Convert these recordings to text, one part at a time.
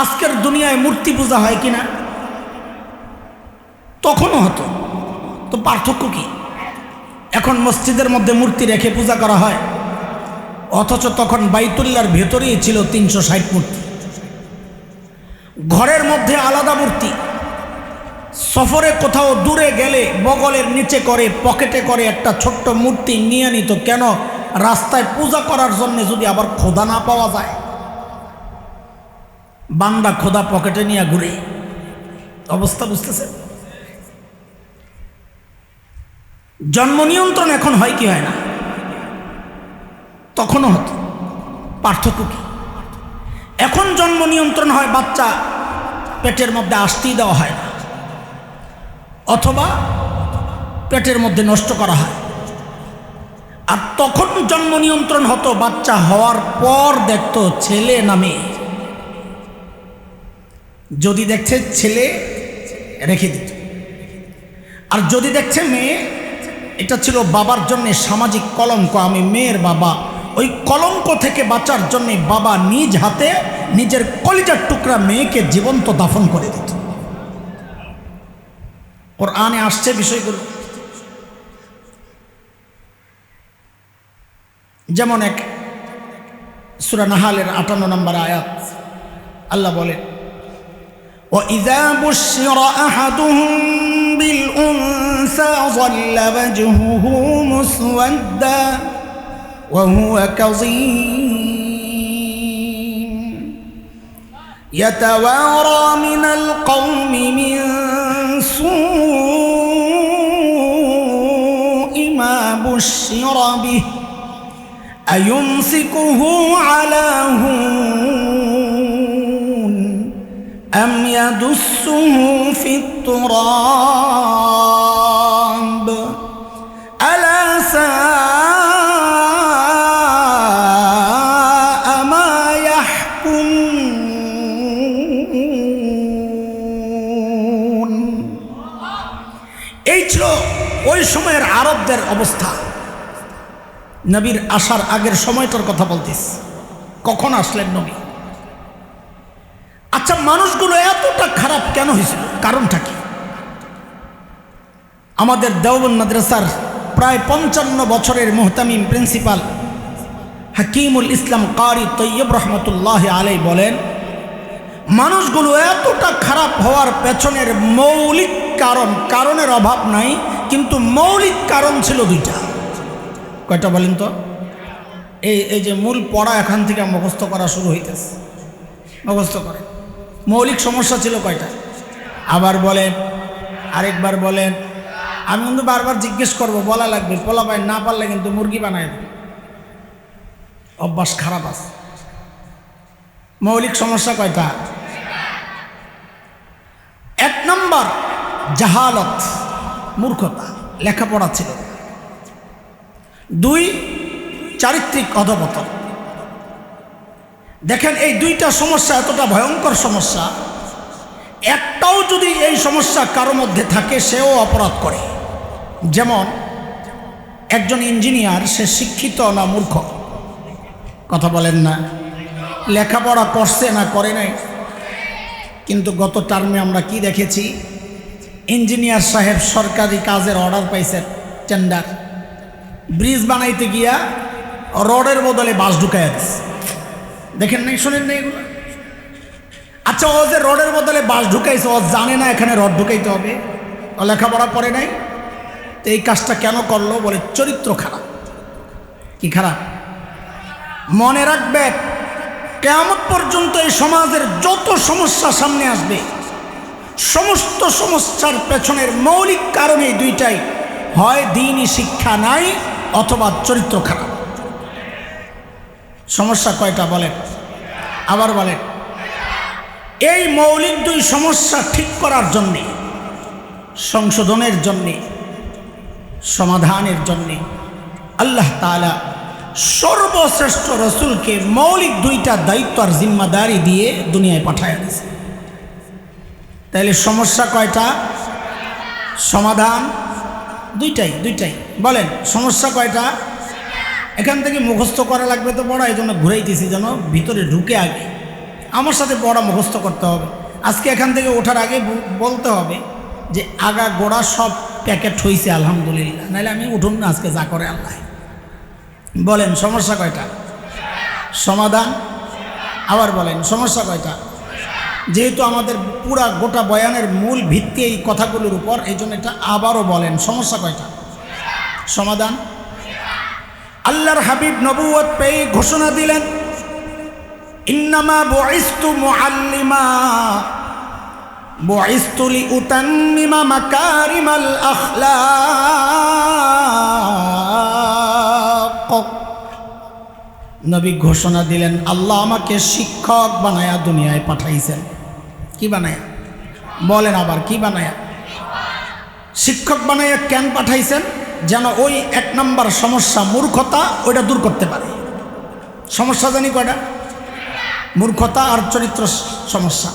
আজকের দুনিয়ায় মূর্তি পূজা হয় কিনা? তখনও হতো। তো পার্থক্য কি? এখন মসজিদের মধ্যে মূর্তি রেখে পূজা করা হয়। অথচ তখন বাইতুল্লার ভেতরেই ছিল তিনশো ষাট মূর্তি। ঘরের মধ্যে আলাদা মূর্তি। সফরে কোথাও দূরে গেলে বগলের নিচে করে, পকেটে করে একটা ছোট্ট মূর্তি নিয়ে নিত। কেন? রাস্তায় পূজা করার জন্য যদি আবার খোদা না পাওয়া যায়। বান্দা খোদা পকেটে নিয়ে ঘুরে। অবস্থা বুঝতেছে? জন্ম নিয়ন্ত্রণ এখন হয় কি হয় না? তখনও হতো। পার্থক্য কি? এখন জন্ম নিয়ন্ত্রণ হয় বাচ্চা পেটের মধ্যে আসতেই দেওয়া হয় না। অথবা পেটের মধ্যে নষ্ট করা হয়। আর তখন জন্ম নিয়ন্ত্রণ হতো বাচ্চা হওয়ার পর দেখত ছেলে না মেয়ে। যদি দেখছে ছেলে, রেখে দিত। আর যদি দেখছে মেয়ে, এটা ছিল বাবার জন্য সামাজিক কলঙ্ক। আমি মেয়ের বাবা। ওই কলঙ্ক থেকে বাঁচার জন্যে বাবা নিজ হাতে নিজের কলিজার টুকরা মেয়েকে জীবন্ত দাফন করে দিত। ওর আনে আসছে বিষয়গুলো। যেমন এক, সুরা নাহালের আটান্ন নম্বর আয়াত, আল্লাহ বলেন وإذا بشر أحدهم بالأنثى ظل وجهه مسودا وهو كظيم. يتوارى من القوم من سوء ما بشر به. أيمسكه على هون أم يدسه في التراب ألا ساء ما يحكمون এই ছিল ওই সময়ের আরবদের অবস্থা নবীর আসার আগের সময়টার কথা বলতিস কখন আসলেন নবী আচ্ছা মানুষগুলো এতটা খারাপ কেন হয়েছিল? কারণটা কি? আমাদের দেওবন মাদ্রাসার প্রায় পঞ্চান্ন বছরের মোহতামিম প্রিন্সিপাল হাকিমুল ইসলাম কারি তৈয়ব রহমতুল্লাহ আলাই বলেন, মানুষগুলো এতটা খারাপ হওয়ার পেছনের মৌলিক কারণ, কারণের অভাব নাই, কিন্তু মৌলিক কারণ ছিল দুইটা। কয়টা বলেন তো? এই এই যে মূল পড়া এখান থেকে মুখস্থ করা শুরু হইতেছে। মুখস্থ করে মৌলিক সমস্যা ছিল কয়টা? আবার বলেন, আরেকবার বলেন। আমি কিন্তু বারবার জিজ্ঞেস করব, বলা লাগবে পোলা পায় না পারলে কিন্তু মুরগি বানায় দেবে। অভ্যাস খারাপ আছে। মৌলিক সমস্যা কয়টা? এক নম্বর, জাহালত, মূর্খতা, লেখাপড়া ছিল। দুই, চারিত্রিক অধপতন। দেখেন, এই দুইটা সমস্যা এতটা ভয়ঙ্কর সমস্যা। একটাও যদি এই সমস্যা কারও মধ্যে থাকে, সেও অপরাধ করে। যেমন, একজন ইঞ্জিনিয়ার, সে শিক্ষিত না মূর্খ? কথা বলেন না। লেখাপড়া করছে না করে নাই? কিন্তু গত টার্মে আমরা কি দেখেছি? ইঞ্জিনিয়ার সাহেব সরকারি কাজের অর্ডার পাইছেন টেন্ডার ব্রিজ বানাইতে গিয়া রডের বদলে বাস ঢুকাইয়া দিচ্ছে দেখেন নাই, শোনেন না এগুলো? আচ্ছা ও যে রডের বদলে বাস ঢুকাইছে, ও জানে না এখানে রড ঢুকাইতে হবে। ও লেখাপড়া করে নাই। তো এই কাজটা কেন করল বলে চরিত্র খারাপ। কি খারাপ? মনে রাখবে কেমন পর্যন্ত এই সমাজের যত সমস্যা সামনে আসবে, সমস্ত সমস্যার পেছনের মৌলিক কারণ দুইটাই হয় দিনই শিক্ষা নাই অথবা চরিত্র খারাপ। সমস্যা কয়টা বলেন? আবার বলেন। এই মৌলিক দুই সমস্যা ঠিক করার জন্যে, সংশোধনের জন্যে, সমাধানের জন্যে আল্লাহ তালা সর্বশ্রেষ্ঠ রসুলকে মৌলিক দুইটা দায়িত্ব আর জিম্মাদারি দিয়ে দুনিয়ায় পাঠায় দিয়েছে। তাহলে সমস্যা কয়টা? সমাধান দুইটাই দুইটাই। বলেন, সমস্যা কয়টা? এখান থেকে মুখস্থ করা লাগবে তো বড় এই জন্য ঘুরাইতেছি যেন ভিতরে ঢুকে আগে। আমার সাথে পড়া মুখস্থ করতে হবে। আজকে এখান থেকে ওঠার আগে বলতে হবে যে আগা গোড়া সব প্যাকেট হয়েছে আলহামদুলিল্লাহ। নাহলে আমি উঠুন না আজকে, যা করে আল্লাহ। বলেন, সমস্যা কয়টা? সমাধান? আবার বলেন, সমস্যা কয়টা? যেহেতু আমাদের পুরা গোটা বয়ানের মূল ভিত্তি এই কথাগুলোর উপর এই জন্য এটা আবারও বলেন, সমস্যা কয়টা? সমাধান? আল্লাহর হাবিব নবুয়ত পেয়ে ঘোষণা দিলেন, ইন্নামা নবী ঘোষণা দিলেন, আল্লাহ আমাকে শিক্ষক বানায়া দুনিয়ায় পাঠাইছেন। কি বানায়া? বলেন আবার, কি বানায়া? শিক্ষক বানায়া কেন পাঠাইছেন? যেন ওই এক নম্বর সমস্যা, মূর্খতা, ওইটা দূর করতে পারে। সমস্যা জানি কয়টা? মূর্খতা আর চরিত্র সমস্যা।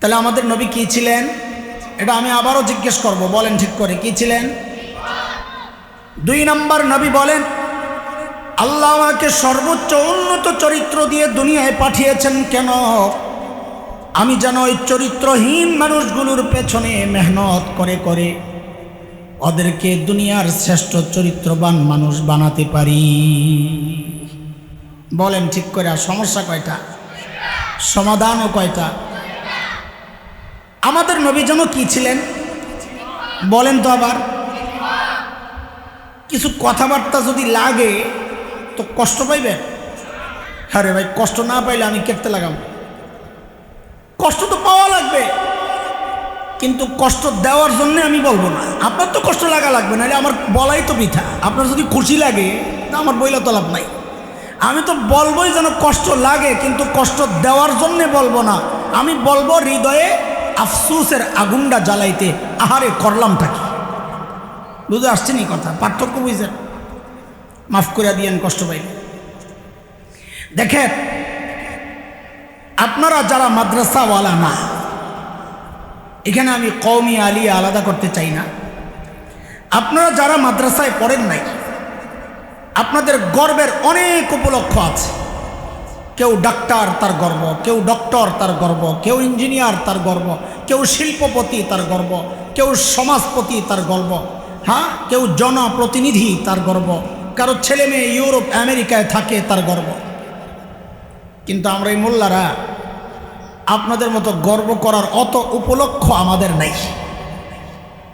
তাহলে আমাদের নবী কী ছিলেন? এটা আমি আবারও জিজ্ঞেস করব, বলেন ঠিক করে, কী ছিলেন? দুই নম্বর নবী বলেন, আল্লাহ আমাকে সর্বোচ্চ উন্নত চরিত্র দিয়ে দুনিয়ায় পাঠিয়েছেন কেন? আমি যেন ওই চরিত্রহীন মানুষগুলোর পেছনে মেহনত করে করে ওদেরকে দুনিয়ার শ্রেষ্ঠ চরিত্রবান মানুষ বানাতে পারি। বলেন ঠিক করে সমস্যা কয়টা? সমাধানও কয়টা? আমাদের নবী যেন কি ছিলেন? বলেন তো আবার। কিছু কথাবার্তা যদি লাগে, তো কষ্ট পাইবেন হ্যাঁ রে ভাই, কষ্ট না পাইলে আমি কেটে লাগাম কষ্ট তো পাওয়া লাগবে। কিন্তু কষ্ট দেওয়ার জন্য আমি বলব না। আপনার তো কষ্ট লাগা লাগবে, নাহলে আমার বলাই তো পিঠা আপনার যদি খুশি লাগে, তা আমার বইলা তো লাভ নাই। আমি তো বলবোই যেন কষ্ট লাগে, কিন্তু কষ্ট দেওয়ার জন্যে বলব না। আমি বলব হৃদয়ে আফসুসের আগুনটা জ্বালাইতে আহারে করলাম কি বুঝে আসছেন এই কথা? পার্থক্য বুঝছেন? মাফ করে দিয়েন কষ্ট পাইলে। দেখেন, আপনারা যারা মাদ্রাসাওয়ালা না এখানে আমি কৌমি আলিয়া আলাদা করতে চাই না। আপনারা যারা মাদ্রাসায় পড়েন নাই, আপনাদের গর্বের অনেক উপলক্ষ আছে। কেউ ডাক্তার তার গর্ব, কেউ ডক্টর তার গর্ব, কেউ ইঞ্জিনিয়ার তার গর্ব, কেউ শিল্পপতি তার গর্ব, কেউ সমাজপতি তার গর্ব হ্যাঁ? কেউ জনপ্রতিনিধি তার গর্ব, কারও ছেলে মেয়ে ইউরোপ, আমেরিকায় থাকে তার গর্ব। কিন্তু আমরা এই মোল্লারা আপনাদের মতো গর্ব করার অত উপলক্ষ আমাদের নাই।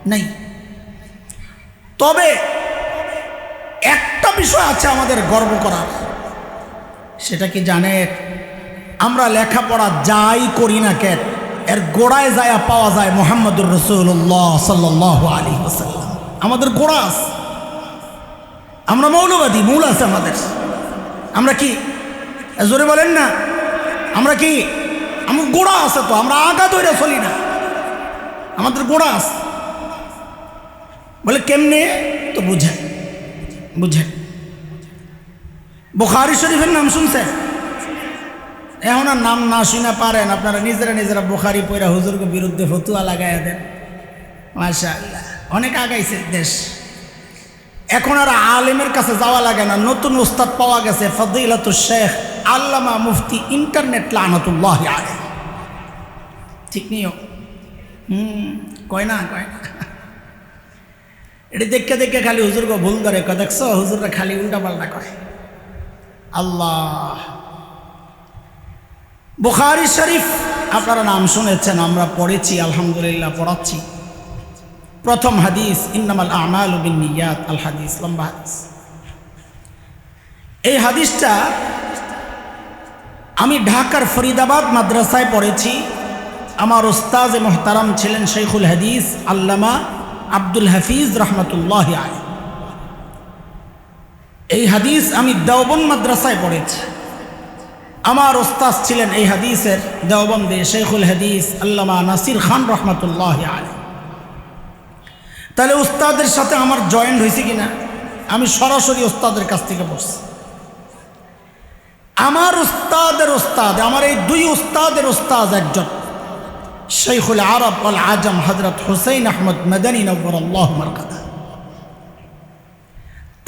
নাই। তবে একটা বিষয় আছে আমাদের গর্ব করার। সেটা কি জানেন? আমরা লেখাপড়া যাই করি না কেন, এর গোড়ায় যায় পাওয়া যায় মোহাম্মদুর রসুল্লাহ সাল্লাহ আলী ওসাল্লাম আমাদের গোড়া আছে। আমরা মৌলবাদী, মূল আছে আমাদের। আমরা কি, জোরে বলেন না? আমরা কি আমার গোড়া আছে তো, আমরা আগা তৈরি চলি না। আমাদের গোড়া আছে। বলে কেমনে? তো বুঝেন বুঝেন। বুখারি শরীফের নাম শুনছেন? এখন আর নাম না শুনে পারেন, আপনারা নিজেরা নিজেরা বুখারি পয়রা হুজুরকে বিরুদ্ধে ফতুয়া লাগাইয়া দেন। মাশা আল্লাহ অনেক আগাইছে দেশ। এখন আর আলেমের কাছে যাওয়া লাগে না, নতুন উস্তাদ পাওয়া গেছে ফদিলাতুল শেখ। আল্লামা মুফতি ইন্টারনেট লানতুল্লাহ আলে ঠিক নিও হুম, কয় না কয় না। এটা দেখে দেখে খালি হুজুরকে ভুল ধরে, কয় দেখছ? হুজুররা খালি উল্টা পাল্টা কয় আল্লাহ। বুখারি শরীফ, আপনারা নাম শুনেছেন, আমরা পড়েছি, আলহামদুলিল্লাহ পড়াচ্ছি। প্রথম হাদিস, ইন্নামাল আমাল বিন নিয়াত, আল হাদিস, লম্বা হাদিস। এই হাদিসটা আমি ঢাকার ফরিদাবাদ মাদ্রাসায় পড়েছি। আমার ওস্তাজ মোহতারাম ছিলেন শেখুল হাদিস আল্লামা আব্দুল হাফিজ রহমতুল্লাহ আলী এই হাদিস আমি দেওবন মাদ্রাসায় পড়েছি। আমার ওস্তাজ ছিলেন এই হাদিসের দেওবন্দে শেখুল হাদিস আল্লামা নাসির খান রহমতুল্লাহ আলী তাহলে উস্তাদের সাথে আমার জয়েন্ট হয়েছে কিনা? আমি সরাসরি ওস্তাদের কাছ থেকে পড়ছি আমার উস্তাদের ওস্তাদ আমার এই দুই উস্তাদের ওস্তাদ একজন শেখুল আরব আল আজম হজরত হুসൈন আহমদ মদনী নব্বর আল্লাহ মারকাদা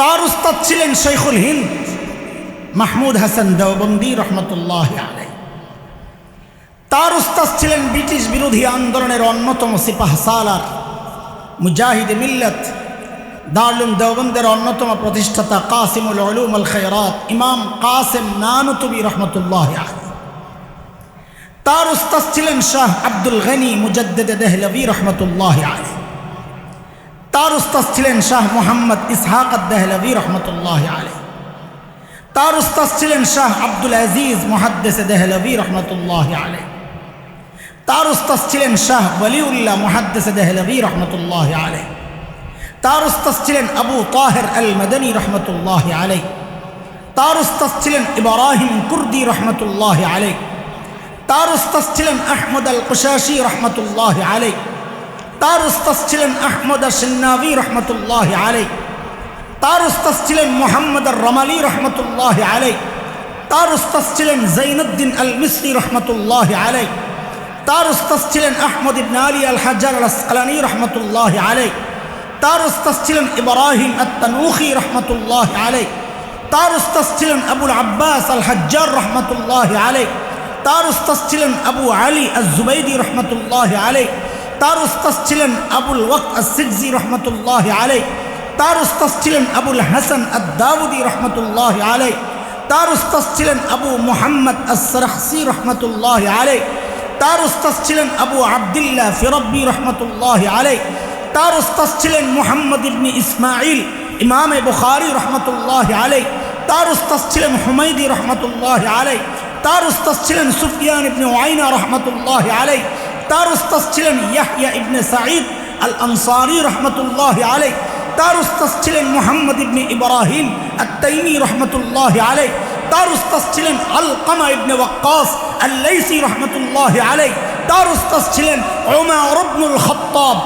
তার উস্তাদ ছিলেন শেখুল হিন্দ মাহমুদ হাসান দেওবন্দি রহমতুল্লাহ আলাই তার উস্তাদ ছিলেন ব্রিটিশ বিরোধী আন্দোলনের অন্যতম সিপাহ সালার মুজাহিদ মিল্লত দারুল দেওবন্দের অন্যতম প্রতিষ্ঠাতা কাসিমুল উলুম আল খৈরাত ইমাম কাসেম নানুতুবি রহমতুল্লাহ তার উস্তাদ ছিলেন শাহ আব্দুল গনি মুজদ্দেদ দেহলভি রহমতুল্লাহ আলী তার উস্তাদ ছিলেন শাহ মোহাম্মদ ইসহাক দেহলভি রহমতুল্লাহ আলী তার উস্তাদ ছিলেন শাহ আব্দুল আজিজ মুহাদ্দেস দেহলভি রহমতুল্লাহ আলী তার উস্তাদ ছিলেন শাহ বলিউল্লাহ মুহাদ্দেস দেহলভি রহমতুল্লাহ আলী তার উস্তাদ ছিলেন আবু তাহের আল মদনী রহমতুল্লাহ আলী তার উস্তাদ ছিলেন ইব্রাহিম কুর্দি রহমতুল্লাহ আলী তার উস্তাদ ছিলেন আহমদ আল কুশাসি রহমতুল্লাহ আলাই তার উস্তাদ ছিলেন আহমদ সিন্নাবি রহমতুল্লাহ আলাই তার উস্তাদ ছিলেন মোহাম্মদ আর রমালি রহমতুল্লাহ আলাই তার উস্তাদ ছিলেন জৈনুদ্দিন আল মিসরি রহমতুল্লাহ আলাই তার উস্তাদ ছিলেন আহমদ ইবন আলী আল হাজার আল আসকালানি রহমতুল্লাহ আলাই তার উস্তাদ ছিলেন ইব্রাহিম আত্তানুখি রহমতুল্লাহ আলাই তার উস্তাদ ছিলেন আবুল আব্বাস আল হাজ্জার রহমতুল্লাহ আলাই তার উস্তাদ ছিলেন আবু আলী আজুবাইদি রহমতুল্লাহ আলাই তার উস্তাদ ছিলেন আবুল ওয়াক আসিজি রহমতুল্লাহ আলাই তার উস্তাদ ছিলেন আবুল হাসান আদাউদি রহমতুল্লাহ আলাই তার উস্তাদ ছিলেন আবু মোহাম্মদ আসরহসি রহমতুল্লাহ আলাই তার উস্তাদ ছিলেন আবু আবদুল্লাহ ফিরব্বি রহমতুল্লাহ আলাই তার উস্তাদ ছিলেন মোহাম্মদ ইবনি ইসমাইল ইমামে বুখারি রহমতুল্লাহ আলাই তার উস্তাদ ছিলেন হুমাইদি রহমতুল্লাহ আলাই তার উস্তাদ ছিলেন সুফিয়ান ইবনে ওয়াইনা রহমতুল্লাহ আলাই তার উস্তাদ ছিলেন ইয়াহিয়া ইবনে সাঈদ আল আনসারি রহমতুল্লাহ আলাই তার উস্তাদ ছিলেন মোহাম্মদ ইবনে ইব্রাহিম আত্তাইমি রহমতুল্লাহ আলাই তার উস্তাদ ছিলেন আল কামা ইবনে ওয়াক্কাস আল্লাইসি রহমতুল্লাহ আলাই তার উস্তাদ ছিলেন ওমর ইবনুল খাত্তাব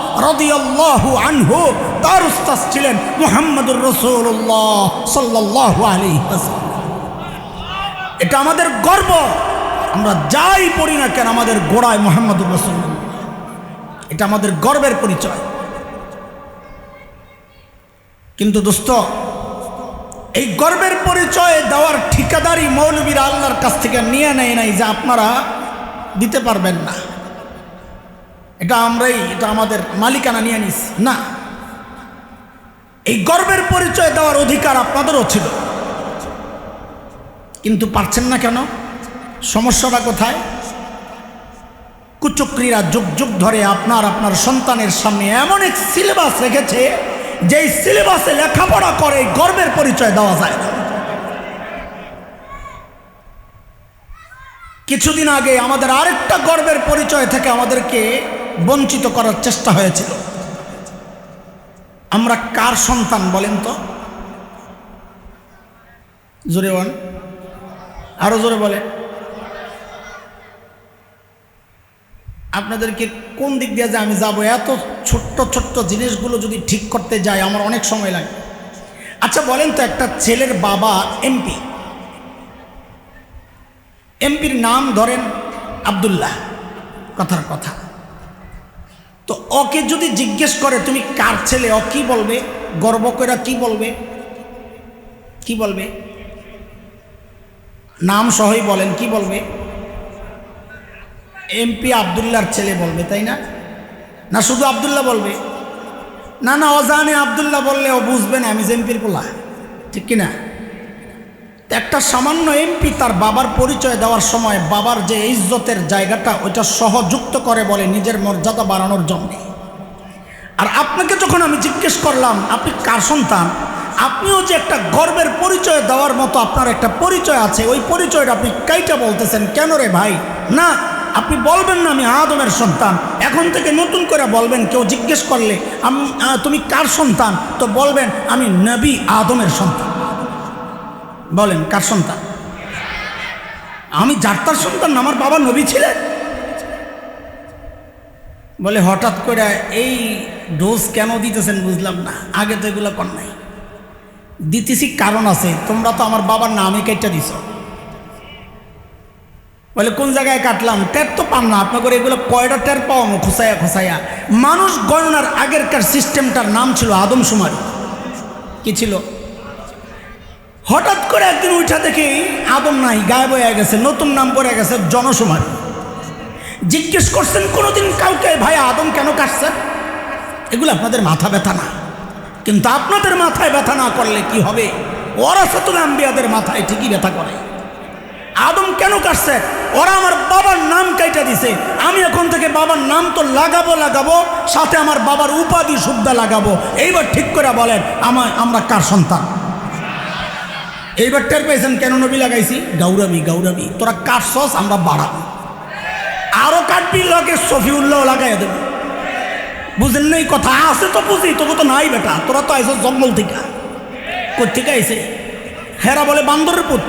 আনহু। তার উস্তাদ ছিলেন মুহাম্মদুর রাসূলুল্লাহ সাল্লাল্লাহু আলাইহি ওয়াসাল্লাম। এটা আমাদের গর্ব। আমরা যাই পড়ি না কেন আমাদের গোড়ায় মোহাম্মদুর রসুল এটা আমাদের গর্বের পরিচয়। কিন্তু দোস্ত, এই গর্বের পরিচয় দেওয়ার ঠিকাদারি মৌলবীরা আল্লাহর কাছ থেকে নিয়ে নেয় নাই যে আপনারা দিতে পারবেন না। এটা আমরাই, এটা আমাদের মালিকানা নিয়ে নিস। না। এই গর্বের পরিচয় দেওয়ার অধিকার আপনাদেরও ছিল। কিন্তু পারছেন না কেন? সমস্যাটা কোথায়? কুচক্রীরা যুগ যুগ ধরে আপনার আপনার সন্তানের সামনে এমন এক সিলেবাস রেখেছে, যেই সিলেবাসে লেখাপড়া করে গর্বের পরিচয় দেওয়া যায় না। কিছুদিন আগে আমাদের আরেকটা গর্বের পরিচয় থেকে আমাদেরকে বঞ্চিত করার চেষ্টা হয়েছিল। আমরা কার সন্তান বলেন তো? জোরে ওয়ান আরও জোরে বলে আপনাদেরকে কোন দিক দিয়ে যে আমি যাব, এত ছোট্ট ছোট্ট জিনিসগুলো যদি ঠিক করতে যাই, আমার অনেক সময় লাগে। আচ্ছা বলেন তো, একটা ছেলের বাবা এমপি। এমপির নাম ধরেন আবদুল্লাহ, কথার কথা। তো ওকে যদি জিজ্ঞেস করে, তুমি কার ছেলে? ও কি বলবে? গর্ব করে কি বলবে? কি বলবে? নাম সহই বলেন, কি বলবে? এমপি আবদুল্লার ছেলে বলবে, তাই না? না, শুধু আবদুল্লাহ বলবে? না না, অজানে আবদুল্লাহ বললে ও বুঝবে না, আমি যে এমপির পোলা। ঠিক কিনা? একটা সামান্য এমপি তার বাবার পরিচয় দেওয়ার সময় বাবার যে ইজ্জতের জায়গাটা, ওইটা সহযুক্ত করে বলে নিজের মর্যাদা বাড়ানোর জন্য। আর আপনাকে যখন আমি জিজ্ঞেস করলাম, আপনি কার সন্তান? আপনিও যে একটা গর্বের পরিচয় দেওয়ার মতো আপনার একটা পরিচয় আছে, ওই পরিচয়টা আপনি কাইটা বলতেছেন, কেন রে ভাই? না, আপনি বলবেন না আমি আদমের সন্তান। এখন থেকে নতুন করে বলবেন, কেউ জিজ্ঞেস করলে তুমি কার সন্তান? তো বলবেন, আমি নবী আদমের সন্তান। বলেন, কার সন্তান? আমি যার তার সন্তান, আমার বাবা নবী ছিলেন? বলে, হঠাৎ করে এই ডোজ কেন দিতেছেন বুঝলাম না, আগে তো এগুলো কর নাই। দিতেছি কারণ আছে, তোমরা তো আমার বাবার নামে কেটে দিছ। বলে, কোন জায়গায় কাটলাম? টের তো পাম না আপনার করে এগুলো কয়টা টের পাও খোসাইয়া খোসাইয়া মানুষ গণনার আগেরকার সিস্টেমটার নাম ছিল আদমশুমারি। কি ছিল? হঠাৎ করে একদিন উঠা দেখি আদম নাই, গায়েব হয়ে গেছে, নতুন নাম পড়ে গেছে জনসমাধি জিজ্ঞেস করছেন, কোনোদিন কাউকে ভাই আদম কেন কাটছেন? এগুলো আপনাদের মাথা ব্যথা না। কিন্তু আপনাদের মাথায় ব্যথা না করলে কি হবে? ওরাসাতুল আম্বিয়াদের মাথায় ঠিকই ব্যথা করে। আদম কেন কাটছে? ওরা আমার বাবার নাম কাইটা দিছে। আমি এখন থেকে বাবার নাম তো লাগাবো লাগাবো, সাথে আমার বাবার উপাধি শুদ্ধা লাগাবো। এইবার ঠিক করে বলেন আমার আমরা কার সন্তান? এইবার টের পেয়েছেন কেন নবী লাগাইছি? গৌরবী গৌরবী তোরা কাটছস আমরা বাড়াবো আরও কাটবি, লগে সফিউল্লাহ লাগাই দেবে। বুঝেন এই কথা আছে তো বুঝি তোকে তো নাই বেটা। তোরা তো আইস জঙ্গল থেকে। কোথেকে আইসে হেরা বলে বান্দরের পুত।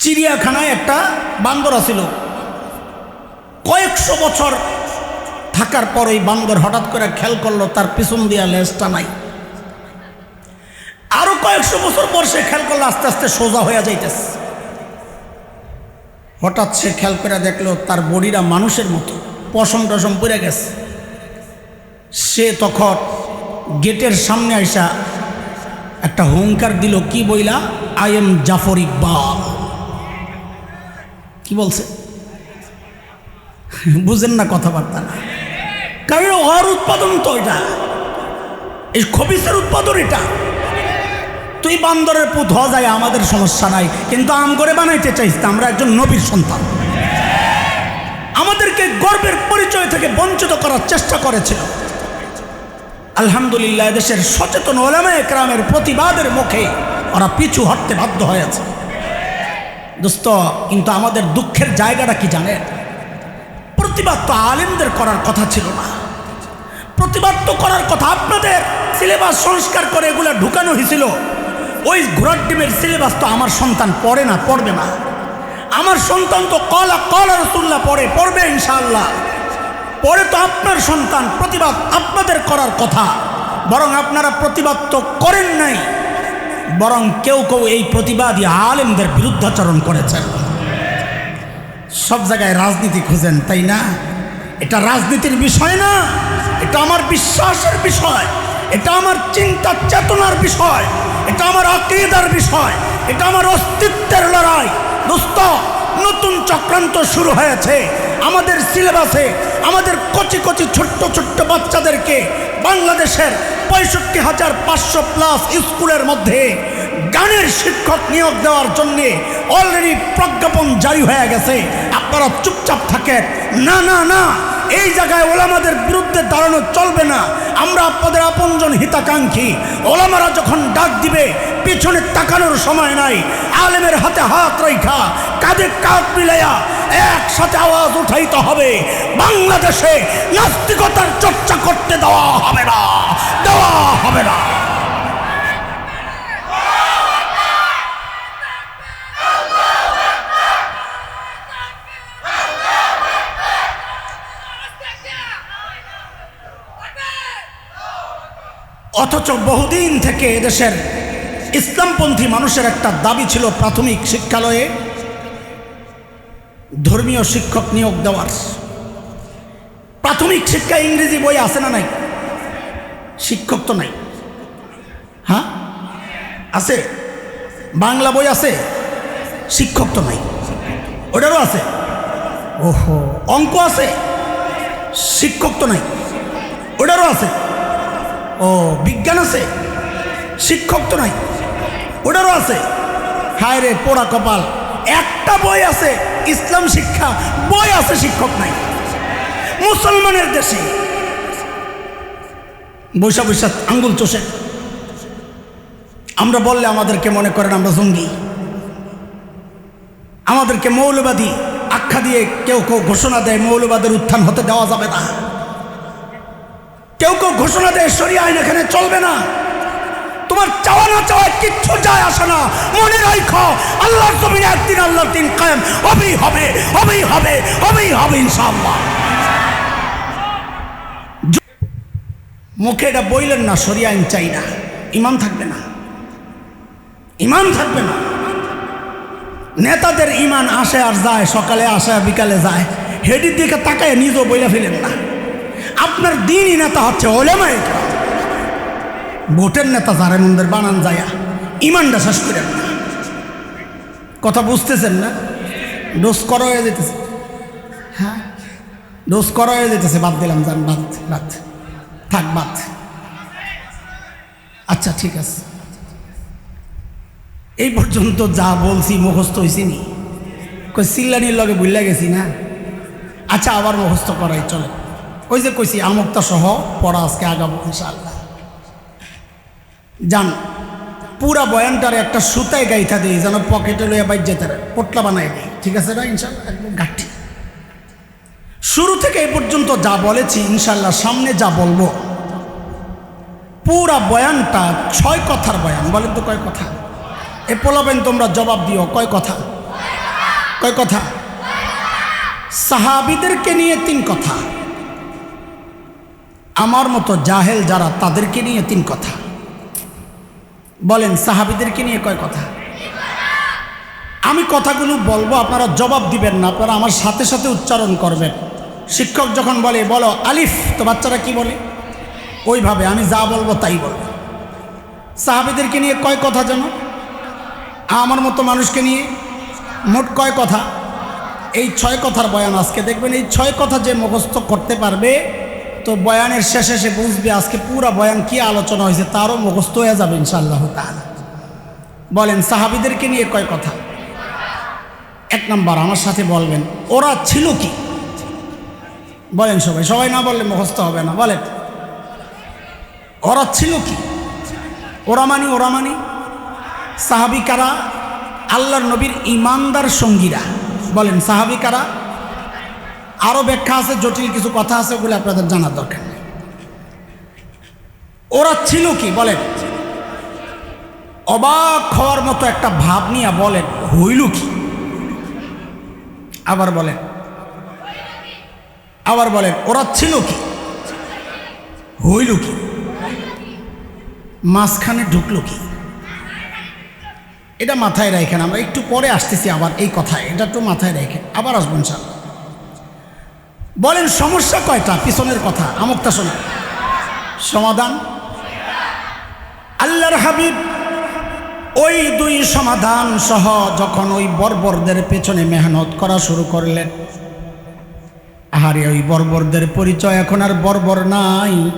চিড়িয়াখানায় একটা বান্দর আছিল। কয়েকশো বছর থাকার পর ওই বান্দর হঠাৎ করে খেয়াল করল, তার পিছন দিয়া লেজটা নাই। আরও কয়েকশো বছর পর সে খেয়াল করল আস্তে আস্তে সোজা হয়ে যাইতেছে। হঠাৎ সে খেয়াল করে দেখল তার বডিরা মানুষের মতো, পশম টসম পড়ে গেছে। সে তখন গেটের সামনে আইসা একটা হুঙ্কার দিল, কি বইলা? আই এম জাফর ইকবাল কি বলছে? বুঝেন না কথাবার্তা। না কারণ ওর উৎপাদন তো এটা, এই খবিসের উৎপাদন এটা। তুই বান্দরের পুত হওয়া যায় আমাদের সমস্যা নাই। কিন্তু আম করে বানাইতে চাইস না, আমরা একজন নবীর সন্তান। আমাদেরকে গর্বের পরিচয় থেকে বঞ্চিত করার চেষ্টা করেছিল। আলহামদুলিল্লাহ দেশের সচেতন ওলামা একরামের প্রতিবাদের মুখে ওরা পিছু হটতে বাধ্য হয়েছে। দোস্ত কিন্তু আমাদের দুঃখের জায়গাটা কি জানেন? প্রতিবাদ তো আলেমদের করার কথা ছিল না। প্রতিবাদ তো করার কথা আপনাদের সিলেবাস সংস্কার করে এগুলো ঢুকানো হয়েছিল। ওই ঘোড়ার ডিমের সিলেবাস তো আমার সন্তান পড়ে না, পড়বে না। আমার সন্তান তো কলা কলা রসুল্লাহ পড়ে, পড়বে ইনশাআল্লাহ। পরে তো আপনার সন্তান প্রতিবাদ আপনাদের করার কথা। বরং আপনারা প্রতিবাদ তো করেন নাই। বরং কেউ কেউ এই প্রতিবাদী আলেমদের বিরুদ্ধাচরণ করেছেন। সব জায়গায় রাজনীতি খুঁজেন, তাই না? এটা রাজনীতির বিষয় না, এটা আমার বিশ্বাসের বিষয়, এটা আমার চিন্তা চেতনার বিষয়। এটা আমার আকিদার বিষয়, এটা আমার অস্তিত্বের লড়াই। দোস্ত, নতুন চক্রান্ত শুরু হয়েছে। আমাদের সিলেবাসে, আমাদের কচি কচি ছোট্ট ছোট্ট বাচ্চাদেরকে বাংলাদেশের পঁয়ষট্টি হাজার পাঁচশো প্লাস স্কুলের মধ্যে গানের শিক্ষক নিয়োগ দেওয়ার জন্যে অলরেডি প্রজ্ঞাপন জারি হয়ে গেছে। আপনারা চুপচাপ থাকেন। না না না। এই জায়গায় ওলামাদের বিরুদ্ধে দাঁড়ানো চলবে না। আমরা আপনাদের আপনজন হিতাকাঙ্ক্ষী। ওলামারা যখন ডাক দিবে, পিছনে তাকানোর সময় নাই। আলেমের হাতে হাত রেখা কাঁধে কাঁধ মিলাইয়া একসাথে আওয়াজ উঠাইতে হবে। বাংলাদেশে নাস্তিকতার চর্চা করতে দেওয়া হবে না, দেওয়া হবে না। অথচ বহুদিন থেকে এদেশের ইসলামপন্থী মানুষের একটা দাবি ছিল প্রাথমিক শিক্ষালয়ে ধর্মীয় শিক্ষক নিয়োগ দেওয়ার। প্রাথমিক শিক্ষা ইংরেজি বই আছে না নাই? শিক্ষক তো নাই। হ্যাঁ? আছে। বাংলা বই আছে? শিক্ষক তো নাই। ওটারও আছে। ওহো, অঙ্ক আছে? শিক্ষক তো নাই। ওটারও আছে। ও, বিজ্ঞান আছে? শিক্ষক তো নাই। ওটারও আছে। হায় রে, পোড়া কপাল। একটা বই আছে, ইসলাম শিক্ষা। বই আছে, শিক্ষক নাই। মুসলমানের দেশে। বৈশা বৈশা, আঙ্গুল চষে। আমরা বললে আমাদেরকে মনে করেন আমরা জঙ্গি। আমাদেরকে মৌলবাদী আখ্যা দিয়ে কেউ কেউ ঘোষণা দেয়, মৌলবাদের উত্থান হতে দেওয়া যাবে না। কেউ কেউ ঘোষণা দেয় সরিয়ে আইন এখানে চলবে না। তোমার চাওয়া না চাওয়া কিচ্ছু যায় আসে না। মনে রাখ আল্লাহর জমিনে একদিন আল্লাহর দিন কায়েম। হবেই হবে হবেই হবে হবেই হবে ইনশাআল্লাহ। মুখে এটা বইলেন না সরিয়ে আইন চাই না। ইমান থাকবে না। ইমান থাকবে না। নেতাদের ইমান আসে আর যায়, সকালে আসে বিকালে যায়। হেডির দিকে তাকায় নিজেও বইলা ফেলেন না। আপনার দিনই নেতা হচ্ছে ওলেমায় ভোটের নেতা যারা মন্দির বানান যায়া, ইমানটা শেষ করেন না। কথা বুঝতেছেন না? ডোজ করা হয়ে যেতেছে। হ্যাঁ? ডোজ করা হয়ে যেতেছে, বাদ দিলাম, যান, বাদ বাদ। থাক, বাদ। আচ্ছা ঠিক আছে। এই পর্যন্ত যা বলছি, মুখস্থ হয়েছি নি। কই সিল্লানির লগে বুঝলা গেছি না? আচ্ছা আবার মুখস্থ করাই চলে ওই যে কইছি আমক্তা সহ পড়া আজকে আগাবো, ইনশাআল্লাহ। যান পুরা বয়ানটার একটা সুতায় গাইথা দিই, যেন পকেটে লইয়া বাইর যেতে পোটলা বানাই দিই, ঠিক আছে না ইনশাল্লাহ একদম গাঠি। শুরু থেকে এই পর্যন্ত যা বলেছি ইনশাল্লাহ সামনে যা বলব, পুরা বয়ানটা ছয় কথার বয়ান। বলেন তো কয় কথা? এ পোলাবেন তোমরা জবাব দিও, কয় কথা? কয় কথা? সাহাবিদেরকে নিয়ে তিন কথা। আমার মতো জাহেল যারা তাদেরকে নিয়ে তিন কথা। বলেন, সাহাবিদেরকে নিয়ে কয় কথা? আমি কথাগুলো বলব, আপনারা জবাব দিবেন না, আপনারা আমার সাথে সাথে উচ্চারণ করবেন। শিক্ষক যখন বলে, বলো, আলিফ, তো বাচ্চারা কি বলে? ওইভাবে, আমি যা বলব তাই বলব। সাহাবিদেরকে নিয়ে কয় কথা যেন? আমার মতো মানুষকে নিয়ে মোট কয় কথা? এই ছয় কথার বয়ান আজকে দেখবেন, এই ছয় কথা যে মুখস্থ করতে পারবে তো বয়ানের শেষে সে বুঝবে আজকে পুরা বয়ান কি আলোচনা হয়েছে, তারও মুখস্থ হয়ে যাবে ইনশাআল্লাহ তাআলা। বলেন, সাহাবিদেরকে নিয়ে কয় কথা? এক নম্বর, আমার সাথে বলবেন, ওরা ছিল কি? বলেন সবাই সবাই না বললে মুখস্থ হবে না, বলেন। ওরা ছিল কি? ওরা মানি ওরা মানি? সাহাবিকারা আল্লাহর নবীর ইমানদার সঙ্গীরা। বলেন সাহাবিকারা আরও ব্যাখ্যা আছে, জটিল কিছু কথা আছে, ওগুলো আপনাদের জানার দরকার নেই। ওরা ছিল কি? বলেন। অবাক হওয়ার মতো একটা ভাব নিয়ে বলেন, হইল কি? আবার বলেন। আবার বলেন, ওরা ছিল কি? হইল কি? মাঝখানে ঢুকলো কি? এটা মাথায় রাখেন, আমরা একটু পরে আসতেছি আবার এই কথায়, এটা একটু মাথায় রেখে আবার আসব ইনশাল্লাহ বলেন সমস্যা কয়টা? পিছনের কথা, আমকটা শোনা। সমাধান? আল্লাহর হাবিব, ওই দুই সমাধান সহ যখন ওই বর্বরদের পেছনে মেহনত করা শুরু করলেন, আহারে, ওই বর্বরদের পরিচয় এখন আর বর্বর নাই,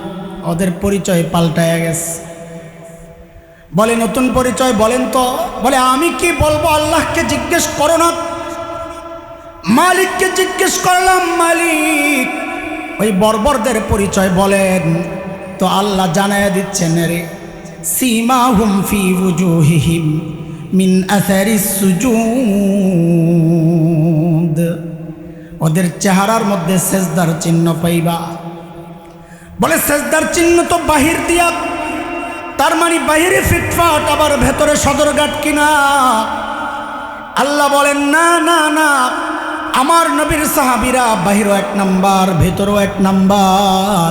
ওদের পরিচয় পাল্টায় গেছে। বলে, নতুন পরিচয় বলেন তো? বলে, আমি কি বলব? আল্লাহকে জিজ্ঞেস করো না মালিককে জিজ্ঞেস করলাম, মালিক, ওই বর্বরদের পরিচয় বলেন। তো আল্লাহ জানায় দিচ্ছেন রে সীমা হুম ফি বুজুহিহিম মিন আসারি সুজুদ। ওদের চেহারার মধ্যে সেজদার চিহ্ন পাইবা। বলে, সেজদার চিহ্ন তো বাহির দিয়া, তার মানে বাহিরে ফিটফাট, আবার ভেতরে সদরঘাট কিনা? আল্লাহ বলেন, না না না আমার নবীর সাহাবিরা বাহিরও এক নাম্বার ভেতরও এক নাম্বার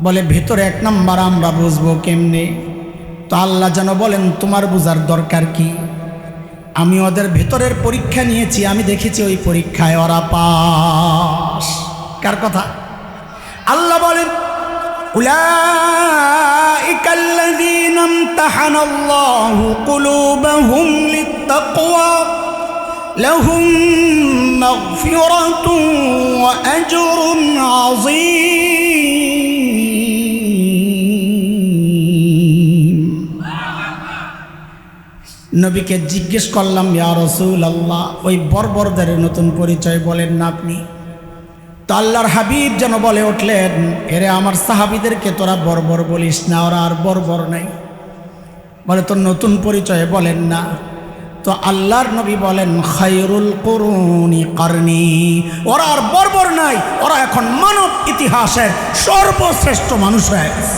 বলে ভেতরে এক নাম্বার আমরা বুঝবো কেমনে তো আল্লাহ যেন বলেন তোমার বুঝার দরকার কি আমি ওদের ভেতরের পরীক্ষা নিয়েছি আমি দেখেছি ওই পরীক্ষায় ওরা পাস কার কথা আল্লাহ বলেন أولئك الذين امتحن الله قلوبهم للتقوى لهم مغفرة وأجر عظيم নবীকে জিজ্ঞেস করলাম ইয়া রসুল আল্লাহ ওই বর্বরদের নতুন পরিচয় বলেন না আপনি তো আল্লাহর হাবিব যেন বলে উঠলেন এরে আমার সাহাবিদেরকে তোরা বর্বর বলিস না ওরা আর বর্বর নাই বলে তোর নতুন পরিচয় বলেন না তো আল্লাহর নবী বলেন, খায়রুল করুণি কারণি ওরা আর বর্বর নাই, ওরা এখন মানব ইতিহাসের সর্বশ্রেষ্ঠ মানুষ হয়ে গেছে।